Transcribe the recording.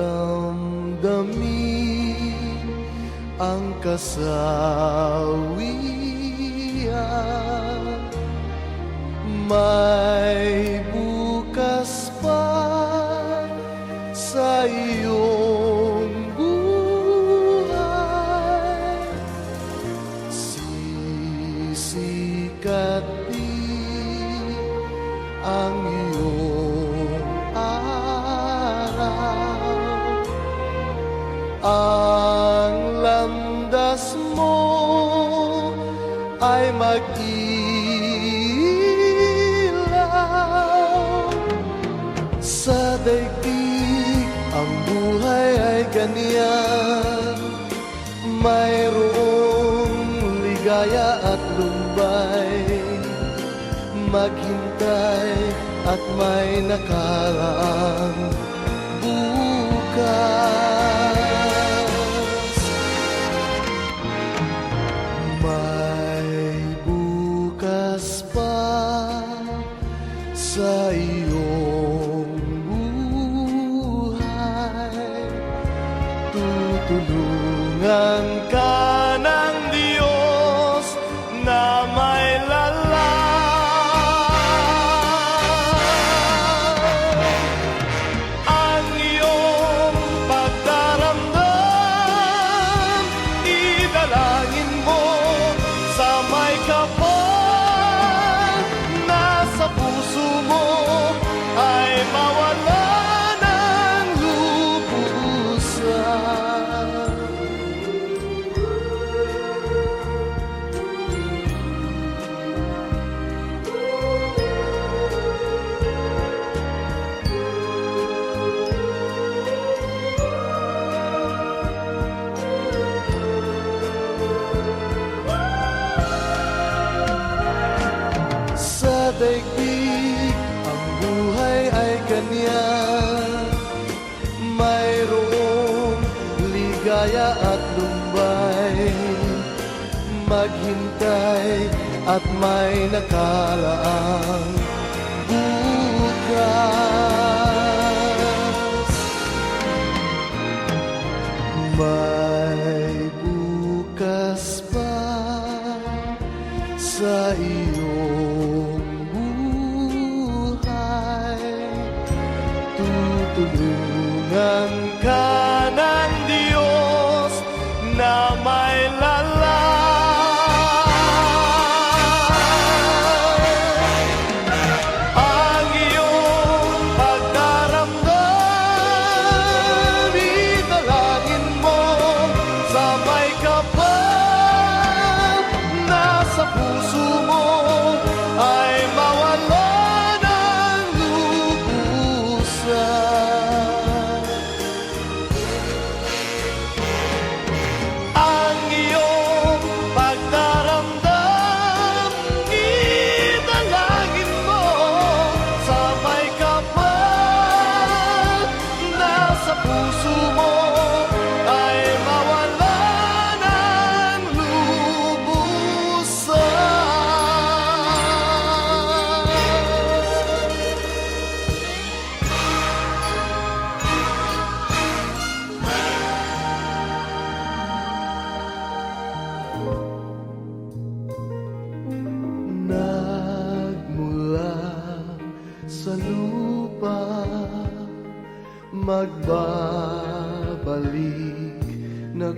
damdamin ang kasawian. May bukas pa sa iyong buhay. Sisikat din ang iyong Ang landas mo ay mag-ilaw Sa daigdig ang buhay ay ganyan. Mayroong ligaya at lumbay. Maghintay at may nakaraang bukas Tutulungan ka Daigdig ang buhay ay ganyan. Mayroong ligaya at lumbay Maghintay at may nakalaang bukas May No. Sa lupa Magbabalik na